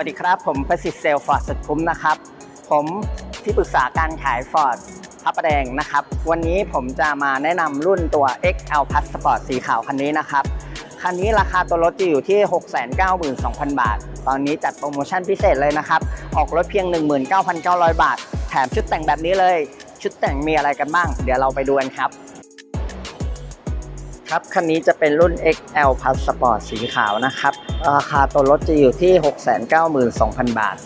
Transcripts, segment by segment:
วัสดีครับ ผมประสิทธิ์เซลฟอร์ดสุดคุ้มนะครับ ผมที่ปรึกษาการขายฟอร์ดพระประแดงนะครับ วันนี้ผมจะมาแนะนำรุ่นตัว XL Plus Sport สีขาวคันนี้นะครับ คันนี้ราคาตัวรถจะอยู่ที่ 692,000 บาท ตอนนี้จัดโปรโมชั่นพิเศษเลยนะครับ ออกรถเพียง 19,900 บาท แถมชุดแต่งแบบนี้เลย ชุดแต่งมีอะไรกันบ้าง เดี๋ยวเราไปดูกันครับ ครับคันนี้จะเป็นรุ่น XL Plus Sport สีขาวนะครับ ราคาตัวรถจะอยู่ที่ 692,000 บาท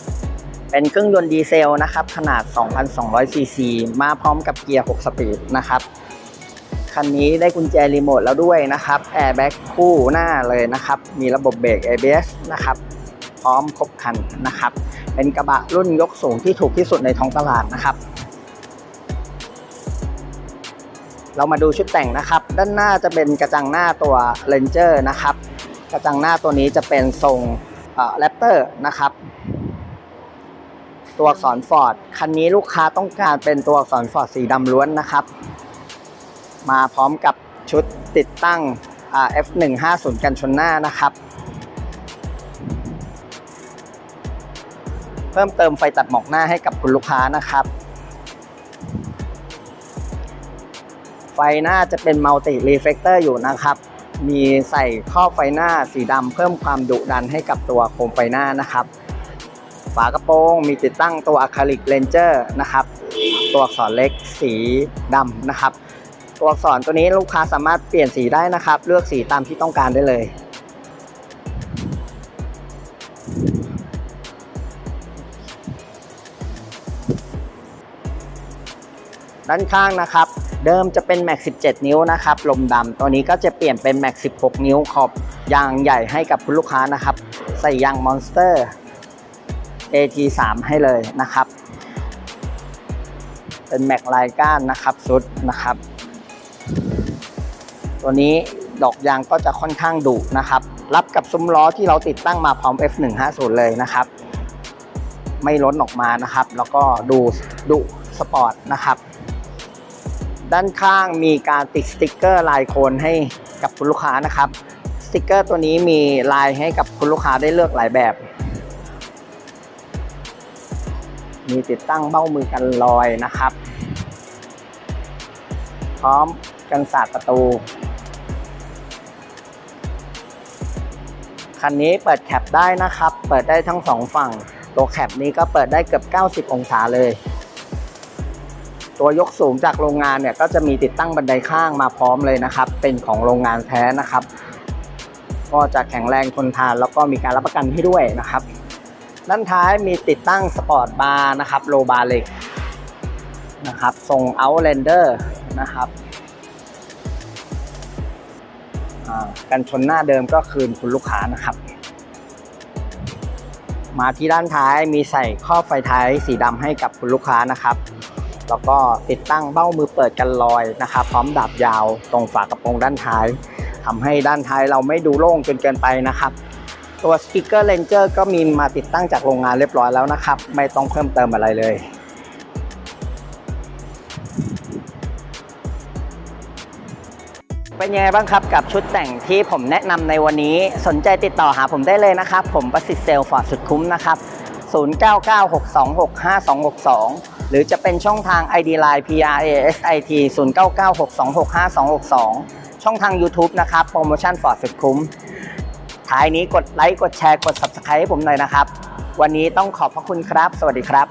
เป็นเครื่องยนต์ดีเซลนะครับ ขนาด 2,200 ซีซี มาพร้อมกับเกียร์ 6 สปีดนะครับ คันนี้ได้กุญแจรีโมทแล้วด้วยนะครับ แอร์แบ็กคู่หน้าเลยนะครับ มีระบบเบรก ABS นะครับ พร้อมครบคันนะครับ เป็นกระบะรุ่นยกสูงที่ถูกที่สุดในท้องตลาดนะครับ เรามาดูชุดแต่งนะครับ ด้านหน้าจะเป็นกระจังหน้าตัว Ranger นะครับ กระจังหน้าตัวนี้จะเป็นทรงแรปเตอร์นะครับ ตัวอักษรฟอร์ดคันนี้ลูกค้าต้องการเป็นตัวอักษรฟอร์ดสีดำล้วนนะครับ มาพร้อมกับชุดติดตั้ง F150 กันชนหน้านะครับ เพิ่มเติมไฟตัดหมอกหน้าให้กับคุณลูกค้านะครับ ไฟหน้าจะเป็นมัลติรีเฟกเตอร์อยู่นะครับ มีใส่ครอบไฟหน้าสีดำเพิ่มความดุดันให้กับตัวโคมไฟหน้านะครับ ฝากระโปรงมีติดตั้งตัวอะคริลิกเลนเจอร์นะครับ ตัวอักษรเล็กสีดำนะครับ ตัวอักษรตัวนี้ลูกค้าสามารถเปลี่ยนสีได้นะครับ เลือกสีตามที่ต้องการได้เลยด้านข้างนะครับ เดิมจะเป็น Max 17 นิ้วนะครับ ลมดำตัวนี้ก็จะเปลี่ยนเป็น Max 16 นิ้วขอบยางใหญ่ให้กับคุณลูกค้านะครับ ใส่ยาง Monster AT3 ให้เลยนะครับ เป็นแม็กลายก้านนะครับชุดนะครับ ตัวนี้ดอกยางก็จะค่อนข้างดุนะครับ รับกับซุ้มล้อที่เราติดตั้งมาพร้อม F150 เลยนะครับ ไม่ล้นออกมานะครับ แล้วก็ดูดุสปอร์ตนะครับ ด้านข้างมีการติดสติกเกอร์ลายโคนให้กับคุณลูกค้านะครับ สติกเกอร์ตัวนี้มีลายให้กับคุณลูกค้าได้เลือกหลายแบบ มีติดตั้งเบ้ามือกันรอยนะครับ พร้อมกันศาสประตูคันนี้เปิดแคปได้นะครับ เปิดได้ทั้งสองฝั่ง ตัวแคปนี้ก็เปิดได้เกือบ 90 องศาเลย ตัวยกสูงจากโรงงานเนี่ยก็จะมีติดตั้งบันไดข้างมาพร้อมเลยนะครับ เป็นของโรงงานแท้นะครับ ก็จะแข็งแรงทนทานแล้วก็มีการรับประกันให้ด้วยนะครับด้านท้ายมีติดตั้งสปอร์ตบาร์นะครับโลบาร์เล็กนะครับทรง Outlander นะครับอ่ากันชนหน้าเดิมก็คืนคุณลูกค้านะครับ มาที่ด้านท้ายมีใส่ครอบไฟท้ายสีดำให้กับคุณลูกค้านะครับ แล้วก็ติดตั้งเบ้ามือเปิดกันลอยนะครับพร้อมดาบยาวตรงฝากระโปรงด้านท้ายทำให้ด้านท้ายเราไม่ดูโล่งจนเกินไปนะครับ ตัวส p ิ a เกอร์เลนเจอร์ก็มีมาติดตั้งจากโรงงานเรียบร้อยแล้วนะครับ ไม่ต้องเพิ่มเติมอะไรเลยเป็นยังไงบ้างครับกับชุดแต่งที่ผมแนะนำในวันนี้สนใจติดต่อหาผมได้เลยนะครับ ผมประสิทธิ์เซลฟอร์ดสุดคุ้มนะครับ 0996265262 หรือจะเป็นช่องทาง ID Line PRASIT 0996265262 ช่องทาง YouTube นะครับโปรโมชั่นฟอร์ดสุดคุ้มท้ายนี้กดไลค์กดแชร์กด Subscribe ให้ผมหน่อยนะครับ วันนี้ต้องขอบพระคุณครับ สวัสดีครับ